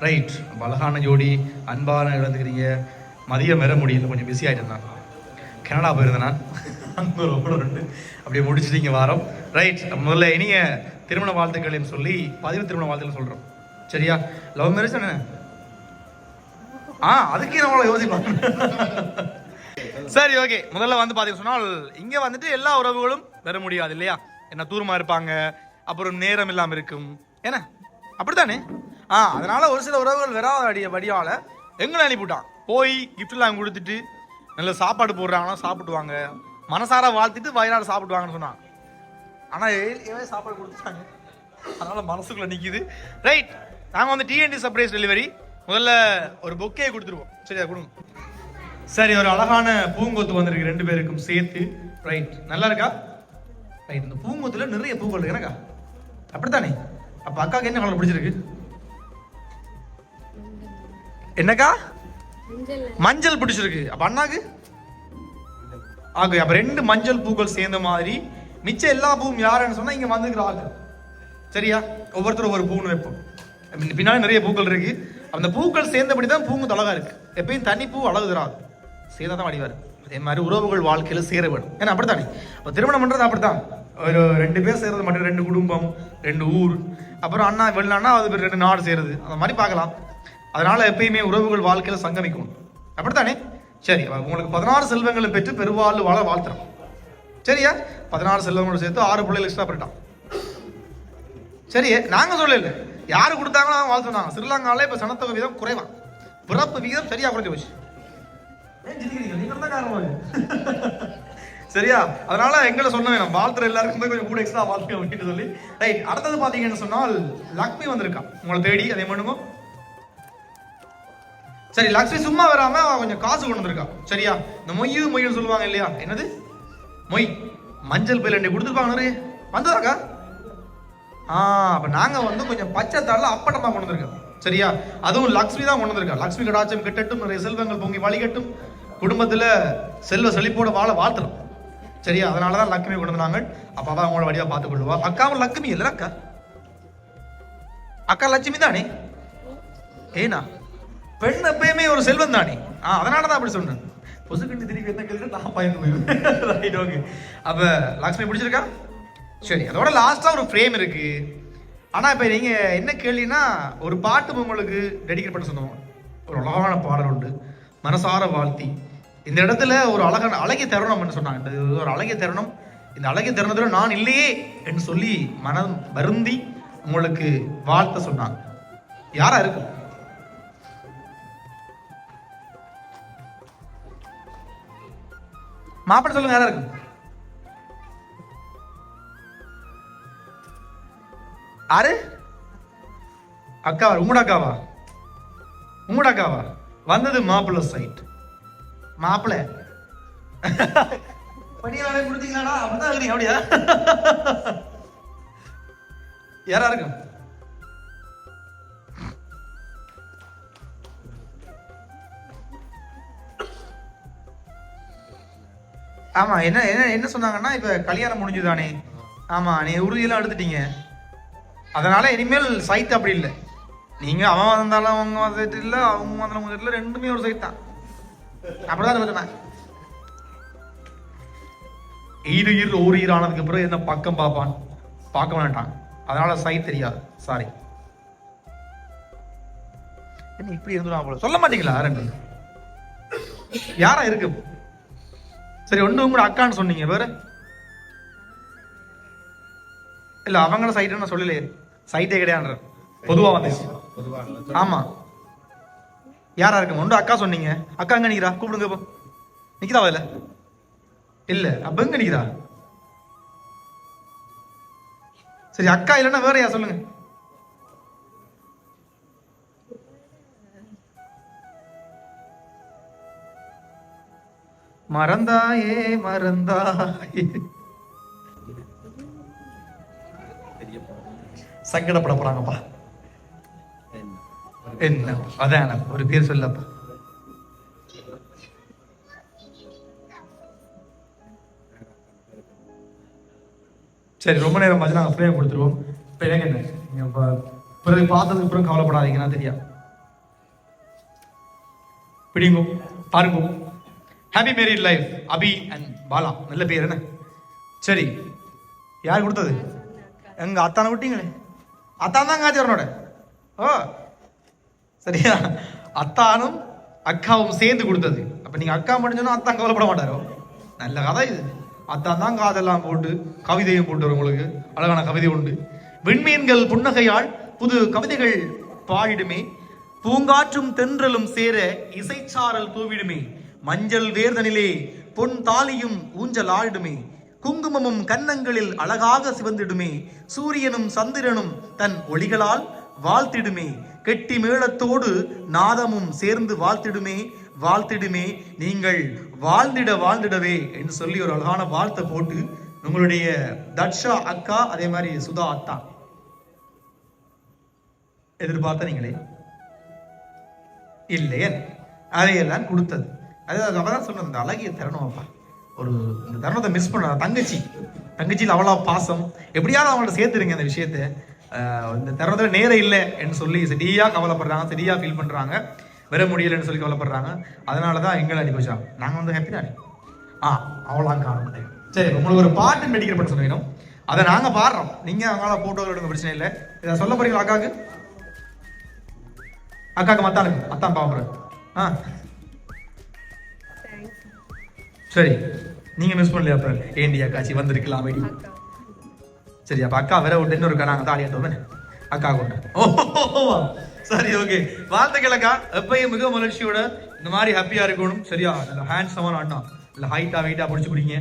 Right அழகான ஜோடி அன்பான இழந்துக்கிறீங்க மதியம் வர முடியல கொஞ்சம் பிஸி ஆகிட்டேன் நான் கனடா போயிருந்தேன் நான். அங்கே ஒரு ஓட ரெண்டு அப்படியே முடிச்சுட்டு இங்கே ரைட் முதல்ல இனிய திருமண வாழ்த்துக்களையும் சொல்லி பதிவு திருமண வாழ்த்துக்கள் சொல்கிறோம் சரியா? லவ் மேரேஜ் தானே? ஆ அதுக்கே நம்மள யோசிப்பாங்க சரி ஓகே முதல்ல வந்து பார்த்தீங்கன்னு சொன்னால் இங்கே வந்துட்டு எல்லா உறவுகளும் வர முடியாது இல்லையா? என்ன தூரமாக இருப்பாங்க அப்புறம் நேரம் இல்லாமல் இருக்கும். என்ன அப்படித்தானே? ஆ அதனால ஒரு சில உறவுகள் வராத அடிய வடியால எங்களை அனுப்பிவிட்டான். போய் gift எல்லாம் கொடுத்துட்டு நல்ல சாப்பாடு போடுறாங்கன்னா சாப்பிடுவாங்க மனசார வாழ்த்திட்டு வயிறார சாப்பிடுவாங்கன்னு சொன்னான். ஆனால் ஏன் சாப்பாடு கொடுத்துட்டாங்க? அதனால மனசுக்குள்ள நிற்கிது ரைட் நாங்கள் வந்து டிஎன்டி சர்ப்ரைஸ் டெலிவரி முதல்ல ஒரு பொக்கே கொடுத்துருவோம். சரியா கொடுங்க. சரி ஒரு அழகான பூங்கொத்து வந்திருக்கு. ரெண்டு பேருக்கும் சேர்த்து. ரைட் நல்லா இருக்கா? ரைட் இந்த பூங்கொத்துல நிறைய பூக்கள் இருக்கு எனக்கா அப்படித்தானே? அப்போ அக்காவுக்கு என்ன கலர் பிடிச்சிருக்கு? என்னக்கா? மஞ்சள். பிடிச்சிருக்கு. அப்ப அண்ணாக்கு? ஆகு அப்ப ரெண்டு மஞ்சள் பூக்கள் சேர்ந்த மாதிரி. மிச்சம் எல்லா பூவும் யாருன்னு சொன்னா இங்க வந்துக்கிற ஆளு. சரியா? ஒவ்வொருத்தரும் ஒவ்வொரு பூன்னு வைப்போம். பின்ன- பின்னாடி நிறைய பூக்கள் இருக்கு. அந்த பூக்கள் சேர்ந்தபடி தான் பூங்கு அழகா இருக்கு. எப்பயும் தனி பூ அழகு தராது சேர்ந்தா தான் வடிவாரு அதே மாதிரி உறவுகள் வாழ்க்கையில சேர வேணும். ஏன்னா அப்படித்தானே இப்போ திருமணம் பண்றது அப்படித்தான். ஒரு ரெண்டு பேர் சேர்றது மட்டும் ரெண்டு குடும்பம் ரெண்டு ஊர். அப்புறம் அண்ணா வெளிநாடுனா அது பேர் ரெண்டு நாடு சேருது. அந்த மாதிரி பார்க்கலாம். அதனால எப்பயுமே உறவுகள் வாழ்க்கையில சங்கமிக்கும். அப்படித்தானே? சரி உங்களுக்கு பதினாறு செல்வங்களை பெற்று பெருவாழ்வு வாழ வாழ்த்துறோம். சரியா? பதினாறு செல்வங்களோட சேர்த்து ஆறு பிள்ளைகள் எக்ஸ்ட்ரா பண்ணிட்டான் சரி நாங்க சொல்லல. யாரு கொடுத்தாங்களோ அவங்க வாழ்த்து சொன்னாங்க. ஸ்ரீலங்கால இப்ப சனத்தொகை விகிதம் குறைவா. பிறப்பு விகிதம் சரியா குறைஞ்சு போச்சு. சரியா? அதனால எங்களை சொன்ன வேணும். வாழ்த்துற எல்லாருக்குமே கொஞ்சம் கூட எக்ஸ்ட்ரா வாழ்த்து அப்படின்னு சொல்லி. ரைட் அடுத்தது பாத்தீங்கன்னு சொன்னால் லக்ஷ்மி வந்திருக்கா. உங்களை தேடி அதே பண்ணுங்க சரி லக்ஷ்மி சும்மா வராம அவ கொஞ்சம் காசு கொண்டு வந்திருக்கா. சரியா? இந்த மொய்யு மொய்யுன்னு சொல்லுவாங்க இல்லையா? என்னது? மொய். மஞ்சள் பயில் ரெண்டு கொடுத்துருப்பாங்க நிறைய வந்ததாக்கா ஆ அப்ப நாங்க வந்து கொஞ்சம் பச்சை தாளில் அப்பட்டமா கொண்டு வந்திருக்கோம். சரியா? அதுவும் லக்ஷ்மி தான் கொண்டு வந்திருக்கா. லக்ஷ்மி கடாச்சம் கிட்டட்டும் நிறைய செல்வங்கள் பொங்கி வழிகட்டும். குடும்பத்துல செல்வ செழிப்போட வாழ வாழ்த்துறோம் சரியா? அதனால தான் லக்ஷ்மி கொண்டு வந்தாங்க. அப்ப அவ அவங்களோட வழியாக பார்த்து கொள்வா அக்காவும் லக்ஷ்மி இல்லை அக்கா? அக்கா லட்சுமி தானே? ஏனா? பெண் எப்பயுமே ஒரு செல்வம் தானே? ஆ அதனால தான் அப்படி சொன்னேன் பொசுக்கண்டி திருப்பி என்ன கேள்வி நான் பயந்து போயிருவேன் ரைட் ஓகே அப்போ லக்ஷ்மி பிடிச்சிருக்கா? சரி அதோட லாஸ்ட்டாக ஒரு ஃப்ரேம் இருக்கு. ஆனால் இப்போ நீங்கள் என்ன கேள்வினா ஒரு பாட்டு உங்களுக்கு டெடிக்கேட் பண்ண சொன்னோம். ஒரு அழகான பாடல் உண்டு. மனசார வாழ்த்தி. இந்த இடத்துல ஒரு அழகான அழகிய தருணம்னு சொன்னாங்க. இந்த ஒரு அழகிய தருணம். இந்த அழகிய தருணத்தில் நான் இல்லையே என்று சொல்லி மனம் வருந்தி உங்களுக்கு வாழ்த்த சொன்னாங்க. யாரா இருக்கும்? மாப்பிள்ளை சொல்லுங்க யாரா இருக்கும் ஆறு அக்கா உங்களோட அக்காவா? உங்களோட அக்காவா? வந்தது மாப்பிள்ளை சைட் மாப்பிள்ளை படியாலே கொடுத்தீங்களாடா? அப்படிதான் இருக்கிறீங்க அப்படியா? யாரா இருக்கும் ஆமா என்ன என்ன என்ன சொன்னாங்கன்னா இப்ப கல்யாணம் முடிஞ்சுதானே. ஆமா நீ உறுதியெல்லாம் எடுத்துட்டீங்க. அதனால இனிமேல் சைட் அப்படி இல்லை. நீங்க அவன் வந்தாலும் அவங்க வந்துட்டு இல்ல அவங்க வந்தாலும் வந்துட்டு இல்ல ரெண்டுமே ஒரு சைட் தான். அப்படிதான் சொல்லுவேன் ஈடு ஈர் ஒரு ஈர் ஆனதுக்கு பிறகு என்ன பக்கம் பார்ப்பான்? பார்க்க வேண்டான் அதனால சைட் தெரியாது. சாரி என்ன இப்படி இருந்துடும் போல? சொல்ல மாட்டீங்களா? ரெண்டு. யாரா இருக்கு? சரி ஒண்ணு உங்களோட அக்கான்னு சொன்னீங்க வேற? இல்ல அவங்கள சைட்டு நான் சொல்லலையே. சைட்டே கிடையாது பொதுவா வந்துச்சு ஆமா. யாரா இருக்கு ஒன்று அக்கா சொன்னீங்க. அக்கா எங்க நிக்கிறா? கூப்பிடுங்க இப்போ நிக்கிறா இல்ல இல்ல அப்ப எங்க நிக்கிறா? சரி அக்கா இல்லைன்னா வேற யார் சொல்லுங்க. மறந்தாயே மறந்தாயே. சங்கடப்பட போறாங்கப்பா என்ன? அதான் ஒரு பேர் சொல்லப்பா. சரி ரொம்ப நேரம் ஆச்சு நாங்கள் ஃப்ரேம் கொடுத்துருவோம். இப்போ எனக்கு என்ன? நீங்கள் பிறகு பார்த்ததுக்கு அப்புறம் கவலைப்படாதீங்கன்னா தெரியா. பிடிங்கோ பாருங்க. Happy married life Abhi and Bala நல்ல பேர் என்ன? சரி. யார் கொடுத்தது? எங்க அத்தானை விட்டீங்களே. அத்தான் தான் காய்ச்சி வரனோட ஓ. சரியா? அத்தானும் அக்காவும் சேர்ந்து கொடுத்தது. அப்ப நீங்க அக்கா முடிஞ்சோன்னா அத்தான் கவலைப்பட மாட்டாரோ? நல்ல கதை இது. அத்தான் தான் காதெல்லாம் போட்டு கவிதையும் போட்டு வரும் உங்களுக்கு. அழகான கவிதை உண்டு. விண்மீன்கள் புன்னகையால் புது கவிதைகள் பாடிடுமே. பூங்காற்றும் தென்றலும் சேர இசைச்சாரல் தூவிடுமே மஞ்சள் வேர்தனிலே பொன் தாலியும் ஊஞ்சல் ஆடுமே குங்குமமும் கன்னங்களில் அழகாக சிவந்திடுமே. சூரியனும் சந்திரனும் தன் ஒளிகளால் வாழ்த்திடுமே. கெட்டி மேளத்தோடு நாதமும் சேர்ந்து வாழ்த்திடுமே. வாழ்த்திடுமே நீங்கள் வாழ்ந்திட வாழ்ந்திடவே என்று சொல்லி ஒரு அழகான வாழ்த்தை போட்டு உங்களுடைய தட்சா அக்கா அதே மாதிரி சுதா அத்தா. எதிர்பார்த்த நீங்களே. இல்லையே அதையெல்லாம் கொடுத்தது. அது அவதான் சொன்னது இந்த அழகிய தருணம் அப்பா. ஒரு இந்த தருணத்தை மிஸ் பண்ண தங்கச்சி. தங்கச்சியில் அவ்வளோ பாசம். எப்படியாவது அவங்கள்ட்ட சேர்த்துருங்க அந்த விஷயத்தை. இந்த தருணத்தில் நேரம் இல்லை என்று சொல்லி சரியாக கவலைப்படுறாங்க சரியாக ஃபீல் பண்ணுறாங்க வர முடியலைன்னு சொல்லி கவலைப்படுறாங்க. அதனால தான் எங்களை அடி வச்சாங்க நாங்கள் வந்து ஹாப்பி தானே ஆ அவ்வளோ காண மாட்டேன். சரி உங்களுக்கு ஒரு பாட்டு மெடிக்கல் பண்ண சொல்லிடும் அதை நாங்கள் பாடுறோம். நீங்கள் அவங்களால ஃபோட்டோ எடுங்க பிரச்சனை இல்லை. இதை சொல்ல போறீங்களா அக்காவுக்கு அக்காவுக்கு மத்தானுக்கு மத்தான் பாம்புறேன் ஆ. சரி நீங்க மிஸ் பண்ணலையா அப்ப ஏண்டி அக்காச்சி வந்திருக்கலாம் வெடி சரி அப்ப அக்கா வேற விட்டு இன்னொரு நாங்க தாலி ஆட்டோமே அக்கா கொண்டு. ஓ சரி ஓகே வாழ்த்துக்கள் அக்கா. எப்பயும் மிக மகிழ்ச்சியோட இந்த மாதிரி ஹாப்பியா இருக்கணும். சரியா? நல்ல ஹேண்ட்ஸமான அண்ணா இல்ல ஹைட்டா வெயிட்டா பிடிச்சு பிடிங்க.